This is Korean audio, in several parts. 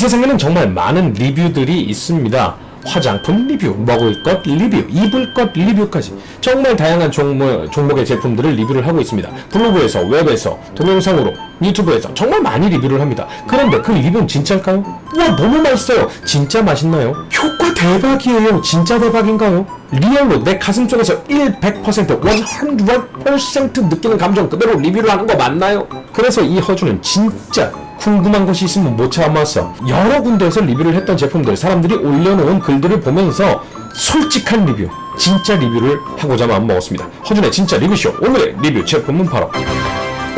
세상에는 정말 많은 리뷰들이 있습니다. 화장품 리뷰, 먹을 것 리뷰, 입을 것 리뷰까지 정말 다양한 종목, 종목의 제품들을 리뷰를 하고 있습니다. 블로그에서, 웹에서, 동영상으로, 유튜브에서 정말 많이 리뷰를 합니다. 그런데 그 리뷰는 진짜일까요? 와 너무 맛있어요. 진짜 맛있나요? 효과 대박이에요. 진짜 대박인가요? 리얼로 내 가슴 속에서 1, 100%, 100% 느끼는 감정 그대로 리뷰를 하는 거 맞나요? 그래서 이 허주는 진짜 궁금한 것이 있으면 못 참았어. 여러 군데에서 리뷰를 했던 제품들, 사람들이 올려놓은 글들을 보면서 솔직한 리뷰, 진짜 리뷰를 하고자 마음먹었습니다. 허준의 진짜 리뷰쇼. 오늘의 리뷰 제품은 바로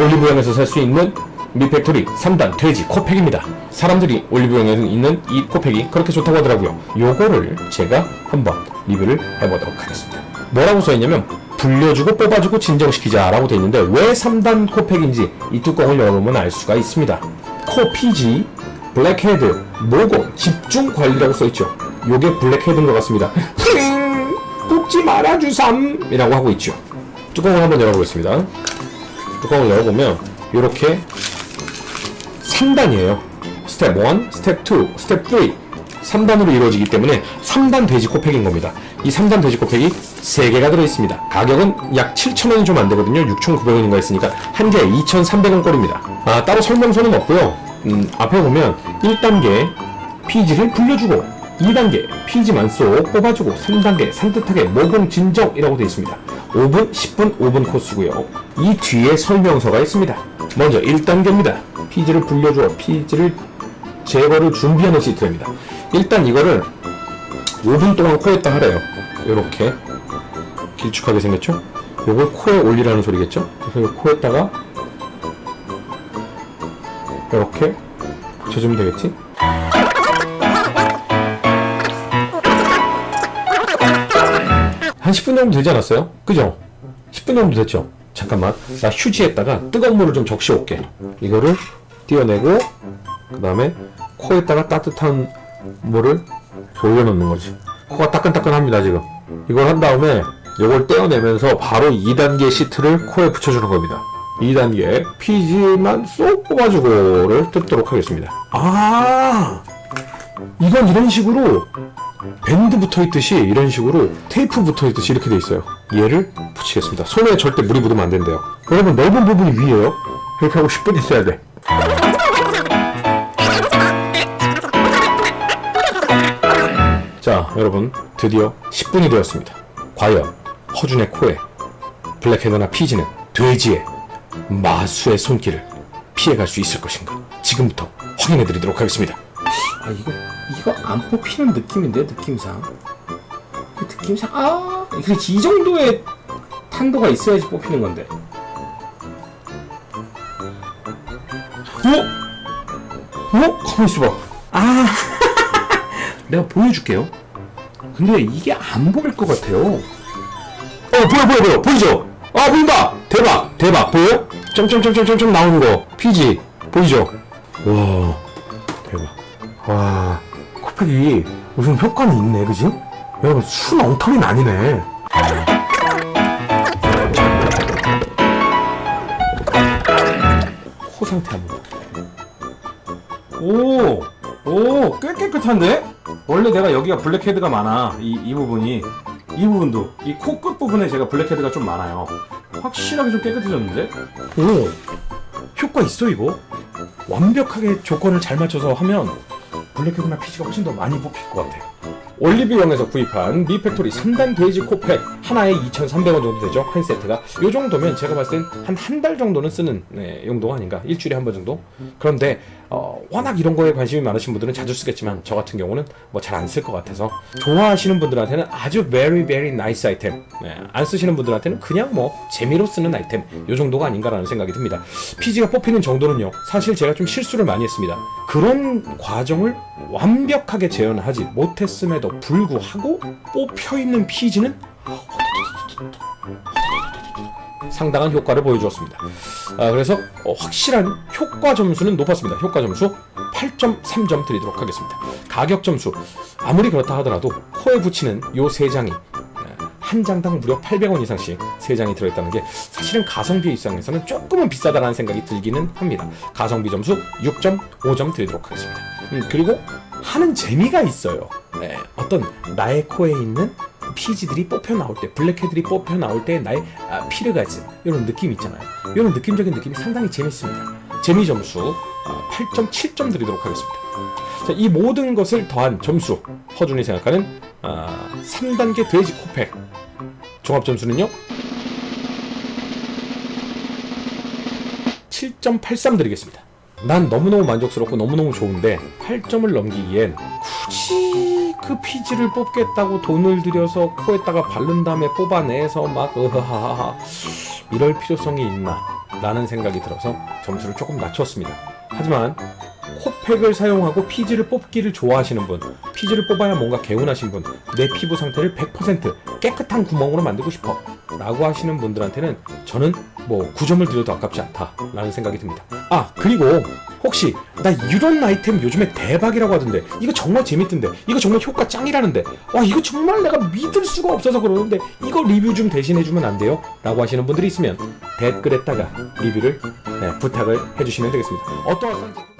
올리브영에서 살 수 있는 미팩토리 3단 돼지 코팩입니다. 사람들이 올리브영에 있는 이 코팩이 그렇게 좋다고 하더라고요. 요거를 제가 한번 리뷰를 해보도록 하겠습니다. 뭐라고 써있냐면 불려주고 뽑아주고 진정시키자 라고 되어 있는데 왜 3단 코팩인지 이 뚜껑을 열어보면 알 수가 있습니다. 코피지, 블랙헤드, 모공, 집중 관리라고 써있죠. 요게 블랙헤드인 것 같습니다. 굽지 말아주삼! 이라고 하고 있죠. 뚜껑을 한번 열어보겠습니다. 뚜껑을 열어보면 이렇게 3단이에요. 스텝 1, 스텝 2, 스텝 3. 3단으로 이루어지기 때문에 3단 돼지 코팩인 겁니다. 이 3단 돼지 코팩이 3개가 들어있습니다. 가격은 약 7,000원이 좀 안 되거든요. 6,900원인가 했으니까 한 개에 2,300원 꼴입니다. 아, 따로 설명서는 없고요. 음, 앞에 보면 1단계 피지를 불려주고 2단계 피지만 쏙 뽑아주고 3단계 산뜻하게 모공 진정이라고 되어 있습니다. 5분, 10분, 5분 코스고요. 이 뒤에 설명서가 있습니다. 먼저 1단계입니다. 피지를 불려주어 피지를 제거를 준비하는 시트입니다. 일단 이거를 5분 동안 코에다 하래요. 이렇게 길쭉하게 생겼죠? 요걸 코에 올리라는 소리겠죠? 그래서 이 코에다가 이렇게 붙여주면 되겠지? 한 10분 정도 되지 않았어요? 그죠? 10분 정도 됐죠? 잠깐만 나 휴지에다가 뜨거운 물을 좀 적시 올게 이거를 띄어내고 그 다음에 코에다가 따뜻한 물을 돌려놓는 거지 코가 따끈따끈합니다 지금 이걸 한 다음에 이걸 떼어내면서 바로 2단계 시트를 코에 붙여주는 겁니다 2단계 피지만 쏙 뽑아주고를 뜯도록 하겠습니다 아 이건 이런 식으로 밴드 붙어 있듯이 이런 식으로 테이프 붙어 있듯이 이렇게 돼 있어요. 얘를 붙이겠습니다. 손에 절대 물이 묻으면 안 된대요. 여러분 넓은 부분이 위에요. 이렇게 하고 10분 있어야 돼. 자, 여러분 드디어 10분이 되었습니다. 과연 허준의 코에 블랙헤드나 피지는 돼지의 마수의 손길을 피해갈 수 있을 것인가? 지금부터 확인해 드리도록 하겠습니다. 아 이거 이거 안 뽑히는 느낌인데 느낌상 그 느낌상 아 그렇지 이 정도의 탄도가 있어야지 뽑히는 건데 어? 어? 가만 있어봐. 아, 내가 보여줄게요. 근데 이게 안 보일 것 같아요. 어, 보여, 보여, 보여. 보이죠? 아, 보인다! 대박! 대박! 보여? 점점점점점점 나오는 거. 피지. 보이죠? 와, 대박. 와, 코팩이 무슨 효과는 있네, 그지? 여러분, 순 엉터리는 아니네. 코 상태 한번. 오, 오, 꽤 깨끗한데? 원래 내가 여기가 블랙헤드가 많아. 이, 이 부분이. 이 부분도. 이 코 끝 부분에 제가 블랙헤드가 좀 많아요. 확실하게 좀 깨끗해졌는데? 오, 효과 있어, 이거? 완벽하게 조건을 잘 맞춰서 하면 블랙헤드나 피지가 훨씬 더 많이 뽑힐 것 같아요. 올리브영에서 구입한 미팩토리 3단 게이지 코팩 하나에 2,300원 정도 되죠 한 세트가 요 정도면 제가 봤을 땐 한 한 달 정도는 쓰는 네, 용도 아닌가 일주일에 한 번 정도 그런데 어, 워낙 이런 거에 관심이 많으신 분들은 자주 쓰겠지만 저 같은 경우는 뭐 잘 안 쓸 것 같아서 좋아하시는 분들한테는 아주 very very nice 아이템 네, 안 쓰시는 분들한테는 그냥 뭐 재미로 쓰는 아이템. 요 정도가 아닌가라는 생각이 듭니다. 피지가 뽑히는 정도는요 사실 제가 좀 실수를 많이 했습니다. 그런 과정을 완벽하게 재현하지 못했음에도 불구하고 뽑혀 있는 피지는 상당한 효과를 보여주었습니다. 아, 그래서 어, 확실한 효과 점수는 높았습니다. 효과 점수 8.3점 드리도록 하겠습니다. 가격 점수 아무리 그렇다 하더라도 코에 붙이는 요 세 장이 아, 한 장당 무려 800원 이상씩 3장이 들어있다는 게 사실은 가성비 입장에서는 조금은 비싸다라는 생각이 들기는 합니다. 가성비 점수 6.5점 드리도록 하겠습니다. 음, 그리고 하는 재미가 있어요. 네, 어떤 나의 코에 있는 피지들이 뽑혀 나올 때, 블랙헤드들이 뽑혀 나올 때 나의 아, 피르가즘 이런 느낌 있잖아요. 이런 느낌적인 느낌이 상당히 재밌습니다. 재미 점수 아, 8.7점 드리도록 하겠습니다. 자, 이 모든 것을 더한 점수 허준이 생각하는 아, 3단계 돼지 코팩 종합 점수는요 7.83 드리겠습니다. 난 너무너무 만족스럽고 너무너무 좋은데 8점을 넘기기엔 굳이 그 피지를 뽑겠다고 돈을 들여서 코에다가 바른 다음에 뽑아내서 막 으하하하 이럴 필요성이 있나 라는 생각이 들어서 점수를 조금 낮췄습니다. 하지만 코 팩을 사용하고 피지를 뽑기를 좋아하시는 분, 피지를 뽑아야 뭔가 개운하신 분, 내 피부 상태를 100% 깨끗한 구멍으로 만들고 싶어 라고 하시는 분들한테는 저는 뭐 9점을 드려도 아깝지 않다라는 생각이 듭니다. 아, 그리고 혹시 나 이런 아이템 요즘에 대박이라고 하던데 이거 정말 재밌던데 이거 정말 효과 짱이라는데 와 이거 정말 내가 믿을 수가 없어서 그러는데 이거 리뷰 좀 대신해주면 안 돼요? 라고 하시는 분들이 있으면 댓글에다가 리뷰를 네, 부탁을 해주시면 되겠습니다. 어떠한